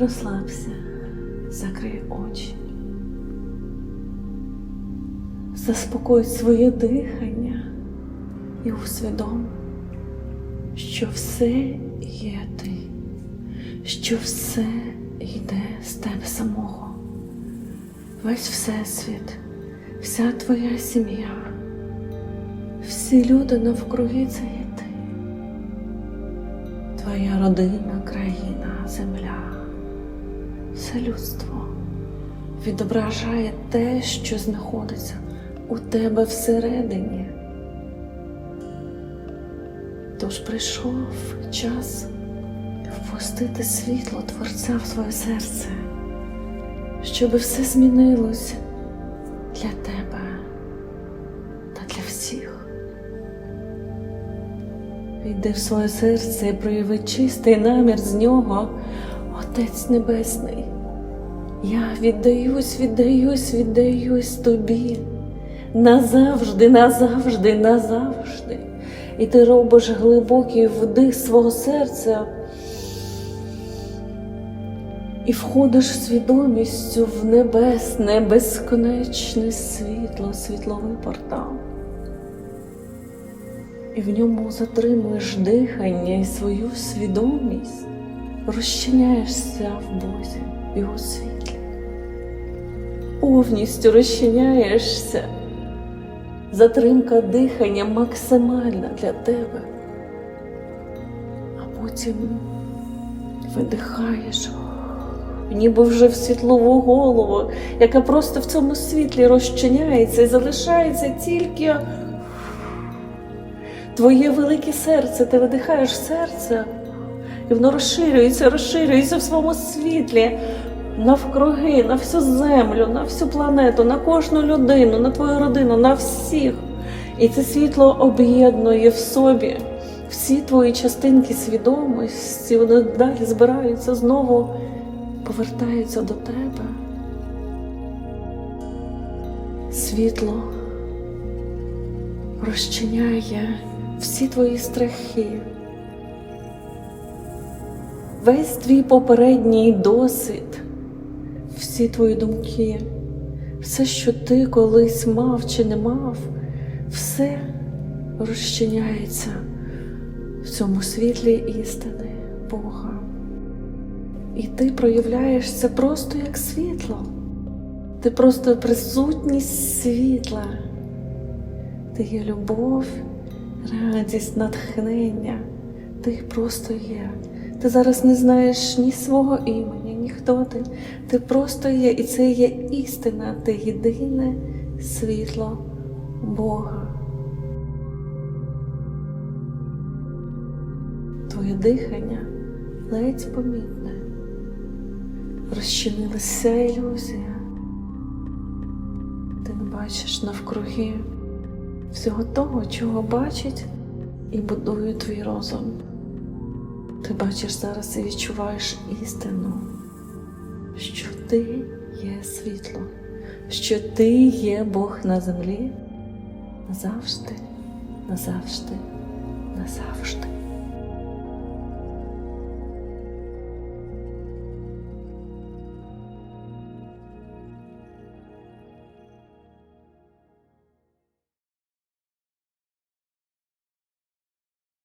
Розслабся, закрий очі. Заспокой своє дихання і усвідом, що все є ти, що все йде з тебе самого. Весь Всесвіт, вся твоя сім'я, всі люди навкруги це є ти. Твоя родина, країна, земля, все людство відображає те, що знаходиться у тебе всередині. Тож прийшов час впустити світло Творця в твоє серце, щоб все змінилось для тебе та для всіх. Війди в своє серце і прояви чистий намір з нього, Отець Небесний. Я віддаюсь, віддаюсь, віддаюсь тобі. Назавжди, назавжди, назавжди. І ти робиш глибокий вдих свого серця і входиш свідомістю в небесне, безконечне світло, світловий портал. І в ньому затримуєш дихання і свою свідомість, розчиняєшся в Бозі, в його світлі, повністю розчиняєшся. Затримка дихання максимальна для тебе, а потім видихаєш, ніби вже в світлову голову, яка просто в цьому світлі розчиняється і залишається тільки твоє велике серце, ти видихаєш серце, і воно розширюється, розширюється в своєму світлі. Навкруги, на всю землю, на всю планету, на кожну людину, на твою родину, на всіх. І це світло об'єднує в собі всі твої частинки свідомості, вони далі збираються знову, повертаються до тебе. Світло розчиняє всі твої страхи, весь твій попередній досвід, всі твої думки, все, що ти колись мав чи не мав, все розчиняється в цьому світлі істини Бога. І ти проявляєшся просто як світло. Ти просто присутність світла. Ти є любов, радість, натхнення. Ти просто є. Ти зараз не знаєш ні свого імені, ні хто ти. Ти просто є, і це є істина, ти єдине світло Бога. Твоє дихання ледь помітне. Розчинилася ілюзія. Ти не бачиш навкруги всього того, чого бачить і будує твій розум. Ти бачиш зараз і відчуваєш істину, що ти є світло, що ти є Бог на землі назавжди, назавжди, назавжди.